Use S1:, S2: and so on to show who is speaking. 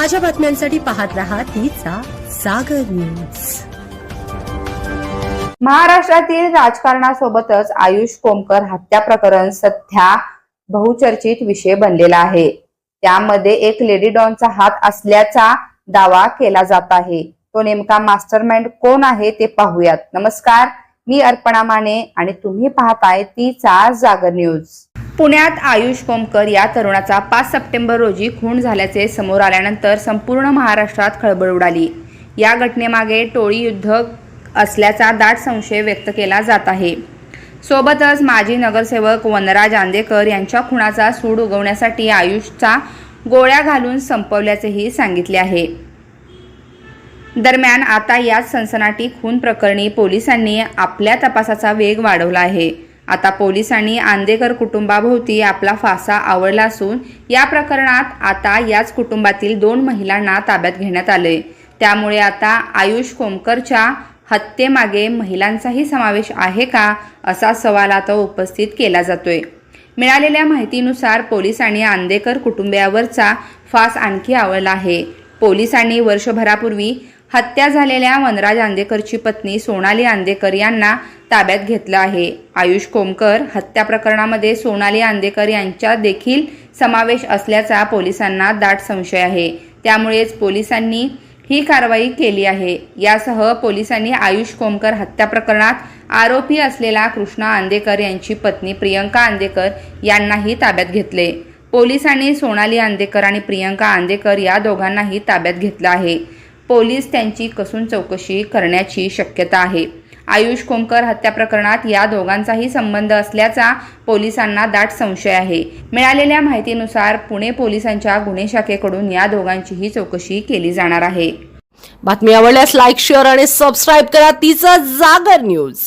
S1: ताज्या बातम्यांसाठी पाहत राहा तिचा सागर न्यूज.
S2: महाराष्ट्रातील राजकारणासोबतच आयुष कोमकर हत्या प्रकरण सध्या बहुचर्चित विषय बनलेला आहे. त्यामध्ये एक लेडी डॉनचा हात असल्याचा दावा केला जात आहे. तो नेमका मास्टरमाइंड कोण आहे ते पाहूयात. नमस्कार मी अर्पणा माने आणि तुम्ही पाहताय तीचा जागर न्यूज. पुण्यात आयुष कोमकर या तरुणाचा पाच सप्टेंबर रोजी खून झाल्याचे समोर आल्यानंतर संपूर्ण महाराष्ट्रात खळबळ उडाली. या घटनेमागे टोळी युद्ध असल्याचा दाट संशय व्यक्त केला जात आहे. सोबतच माजी नगरसेवक वनराज आंदेकर यांच्या खुणाचा सूड उगवण्यासाठी आयुषचा गोळ्या घालून संपवल्याचेही सांगितले आहे. दरम्यान आता याच सनसनाटी खून प्रकरणी पोलिसांनी आपल्या तपासाचा वेग वाढवला आहे. आता पोलिसांनी आंदेकर कुटुंबाभोवती आपला फासा आवडला असून या प्रकरणात आता याच कुटुंबातील दोन महिलांना ताब्यात घेण्यात आले त्यामुळे आता आयुष कोमकरच्या हत्येमागे महिलांचाही समावेश आहे का असा सवाल आता उपस्थित केला जातोय. मिळालेल्या माहितीनुसार पोलिसांनी आंदेकर कुटुंबियावरचा फास आणखी आवळला आहे. पोलिसांनी वर्षभरापूर्वी हत्या झालेल्या वनराज आंदेकरची पत्नी सोनाली आंदेकर यांना ताब्यात घेतलं आहे. आयुष कोमकर हत्या प्रकरणामध्ये सोनाली आंदेकर यांचा देखील समावेश असल्याचा पोलिसांना दाट संशय आहे. त्यामुळेच पोलिसांनी ही कारवाई केली आहे. यासह पोलिसांनी आयुष कोमकर हत्या प्रकरणात आरोपी असलेला कृष्णा आंदेकर यांची पत्नी प्रियंका आंदेकर यांनाही ताब्यात घेतले. पोलिसांनी सोनाली आंदेकर आणि प्रियंका आंदेकर या दोघांनाही ताब्यात घेतलं आहे. पोलीस त्यांची कसून चौकशी करण्याची शक्यता आहे. आयुष कोमकर हत्या प्रकरणात या दोघांचाही संबंध असल्याचा पोलिसांना दाट संशय आहे. मिळालेल्या माहितीनुसार पुणे पोलिसांच्या गुन्हे शाखेकडून या दोघांचीही चौकशी केली जाणार आहे.
S1: बातमी आवडल्यास लाईक शेअर आणि सबस्क्राईब करा. तिचा जागर न्यूज